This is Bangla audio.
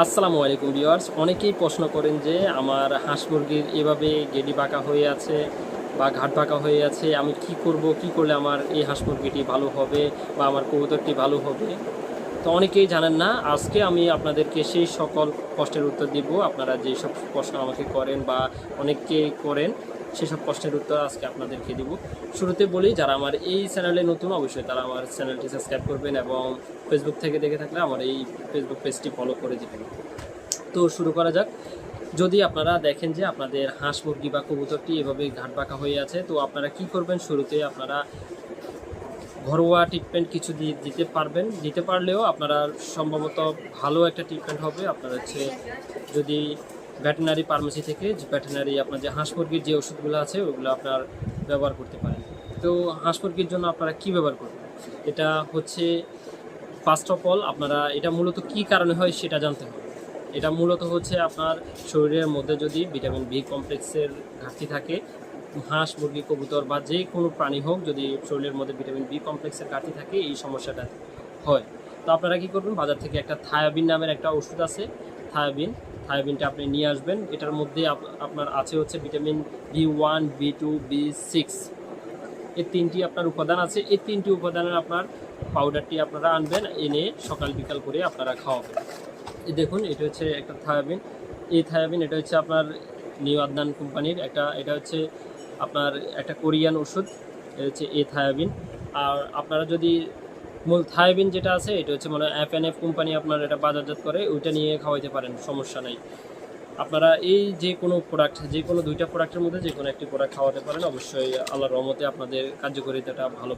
আসসালামু আলাইকুম ভিউয়ার্স। অনেকেই প্রশ্ন করেন যে আমার হাঁস মুরগির এভাবে গেডি বাঁকা হয়ে আছে বা ঘাট বাঁকা হয়ে আছে, আমি কি করব, কি করলে আমার এই হাঁস মুরগিটি ভালো হবে বা আমার কবুতরটি ভালো হবে? তো অনেকেই জানেন না, আজকে আমি আপনাদেরকে সেই সকল প্রশ্নের উত্তর দিব। আপনারা যেই সব প্রশ্ন আমাকে করেন বা অনেককে করেন সেসব প্রশ্নের উত্তর আজকে আপনাদেরকে দিব। শুরুতে বলি, যারা আমার এই চ্যানেলে নতুন, অবশ্যই তারা আমার চ্যানেলটি সাবস্ক্রাইব করবেন এবং ফেসবুক থেকে দেখে থাকলে আমার এই ফেসবুক পেজটি ফলো করে দেবেন। তো শুরু করা যাক। যদি আপনারা দেখেন যে আপনাদের হাঁস, মুরগি বা কবুতরটি এভাবে ঘাট বাঁকা হয়ে আছে, তো আপনারা কি করবেন? শুরুতে আপনারা ঘরোয়া ট্রিটমেন্ট কিছু দিয়ে দিতে পারবেন। দিতে পারলেও আপনারা সম্ভবত ভালো একটা ট্রিটমেন্ট হবে। আপনার হচ্ছে যদি ভেটেনারি ফার্মেসি থেকে যে ভেটেনারি আপনার যে হাঁস মুরগির যে ওষুধগুলো আছে, ওগুলো আপনার ব্যবহার করতে পারেন। তো হাঁস মুরগির জন্য আপনারা কি ব্যবহার করবেন? এটা হচ্ছে ফার্স্ট অফ অল আপনারা এটা মূলত কি কারণে হয় সেটা জানতে হবে। এটা মূলত হচ্ছে আপনার শরীরের মধ্যে যদি ভিটামিন বি কমপ্লেক্সের ঘাটতি থাকে, হাঁস, মুরগি, কবুতর বা যে কোনো প্রাণী হোক যদি শরীরের মধ্যে ভিটামিন বি কমপ্লেক্সের ঘাটতি থাকে, এই সমস্যাটা হয়। তো আপনারা কি করবেন? বাজার থেকে একটা থায়াবিন নামের একটা ওষুধ আছে, থায়াবিন। থায়াবিনটা আপনি নিয়ে আসবেন। এটার মধ্যে আপ- আপনার আছে হচ্ছে vitamin B one, B two, B six. এই তিনটি আপনার উপাদান আছে। এই তিনটি উপাদানের আপনার পাউডারটি আপনারা আনবেন, এনে সকাল বিকাল করে আপনারা খাওয়াবেন। এই দেখুন, এটা হচ্ছে একটা থায়াবিন এই থায়াবিন এটা হচ্ছে আপনার নিউ আদনান কোম্পানির একটা, এটা হচ্ছে আপনার একটা কোরিয়ান ওষুধ, এটা হচ্ছে এ থায়াবিন আর আপনারা যদি মূল থাইবিন যেটা আছে, এটা হচ্ছে মানে এফ এন এফ কোম্পানি আপনার এটা বাজারজাত করে, ওইটা নিয়ে খাওয়াইতে পারেন, সমস্যা নাই। আপনারা এই যে কোনো প্রোডাক্ট যে কোনো দুইটা প্রোডাক্টের মধ্যে যে কোনো একটি প্রোডাক্ট খাওয়াতে পারেন, অবশ্যই আল্লাহর রহমতে আপনাদের কার্যকারিতাটা ভালো